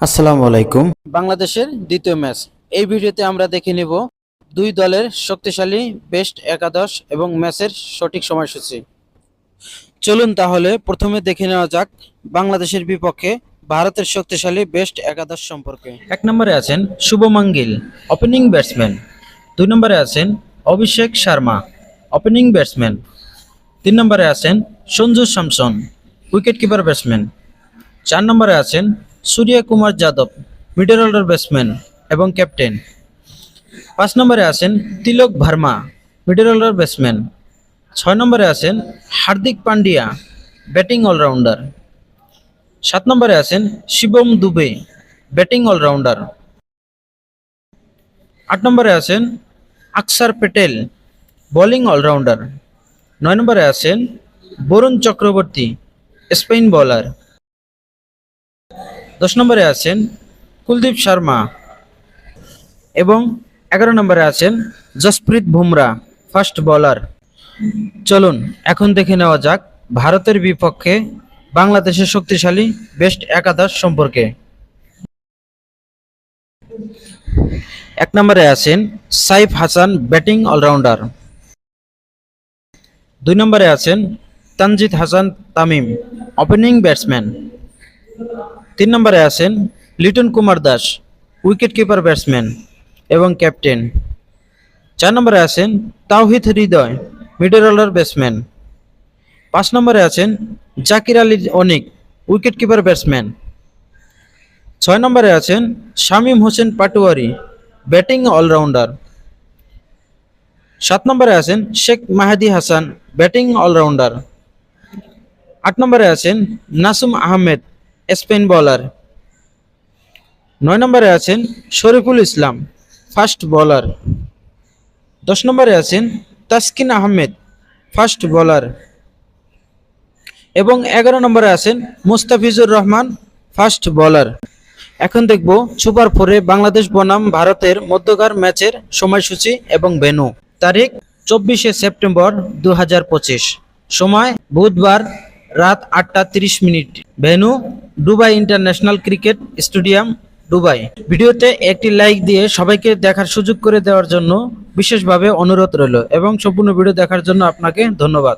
আসসালামু আলাইকুম। বাংলাদেশের দ্বিতীয় ম্যাচ। এই ভিডিওতে আমরা দেখে নিব দুই দলের শক্তিশালী বেস্ট একাদশ এবং ম্যাচের সঠিক সময়সূচি। চলুন তাহলে প্রথমে দেখে নেওয়া যাক বাংলাদেশের বিপক্ষে ভারতের শক্তিশালী বেস্ট একাদশ সম্পর্কে। এক নম্বরে আছেন শুভমান গিল ওপেনিং ব্যাটসম্যান দুই নম্বরে আছেন অভিষেক শর্মা ওপেনিং ব্যাটসম্যান তিন নম্বরে আছেন Sanju Samson wicket keeper batsman চার নম্বরে আছেন Surya Kumar Yadav middle order batsman এবং ক্যাপ্টেন পাঁচ নম্বরে আছেন Tilak Varma middle order batsman ছয় নম্বরে আছেন হার্দিক পান্ডিয়া ব্যাটিং অলরাউন্ডার সাত নম্বরে আছেন শিবম দুবে ব্যাটিং অলরাউন্ডার আট নম্বরে আছেন আকসার প্যাটেল বোলিং অলরাউন্ডার নয় নম্বরে আছেন বরুণ চক্রবর্তী, স্পেন বোলার দশ নম্বরে আছেন কুলদীপ শর্মা এবং এগারো নম্বরে আছেন জসপ্রীত বুমরা ফার্স্ট বোলার চলুন, এখন দেখে নেওয়া যাক ভারতের বিপক্ষে বাংলাদেশের শক্তিশালী বেস্ট একাদশ সম্পর্কে। এক নম্বরে আছেন সাইফ হাসান ব্যাটিং অলরাউন্ডার দুই নম্বরে আছেন তানজিদ হাসান তামিম ওপেনিং ব্যাটসম্যান তিন নম্বরে আছেন Liton Kumar Das wicket keeper batsman এবং ক্যাপ্টেন চার নম্বরে আছেন Towhid Hridoy middle order batsman পাঁচ নম্বরে আছেন Jaker Ali Anik wicket keeper batsman ছয় নম্বরে আছেন শামীম হোসেন পাটুয়ারি ব্যাটিং অলরাউন্ডার সাত নম্বরে আছেন শেখ মাহাদি হাসান ব্যাটিং অলরাউন্ডার আট নম্বরে আছেন নাসুম আহমেদ স্পেন বোলার নয় নম্বরে আছেন শরীফুল ইসলাম ফাস্ট বোলার দশ নম্বরে আছেন তাসকিন আহমেদ ফাস্ট বোলার এবং এগারো নম্বরে আছেন মুস্তাফিজুর রহমান ফাস্ট বোলার এখন দেখব সুপার ফোরে বাংলাদেশ বনাম ভারতের মধ্যকার ম্যাচের সময়সূচি এবং ভেন্যু। তারিখ চব্বিশে সেপ্টেম্বর দু হাজার পঁচিশ। সময় বুধবার রাত আটটা তিরিশ minute. Venue Dubai international cricket stadium, Dubai. ভিডিওতে একটি লাইক দিয়ে সবাইকে দেখার সুযোগ করে দেওয়ার জন্য বিশেষভাবে অনুরোধ রইল এবং সম্পূর্ণ ভিডিও দেখার জন্য আপনাকে ধন্যবাদ।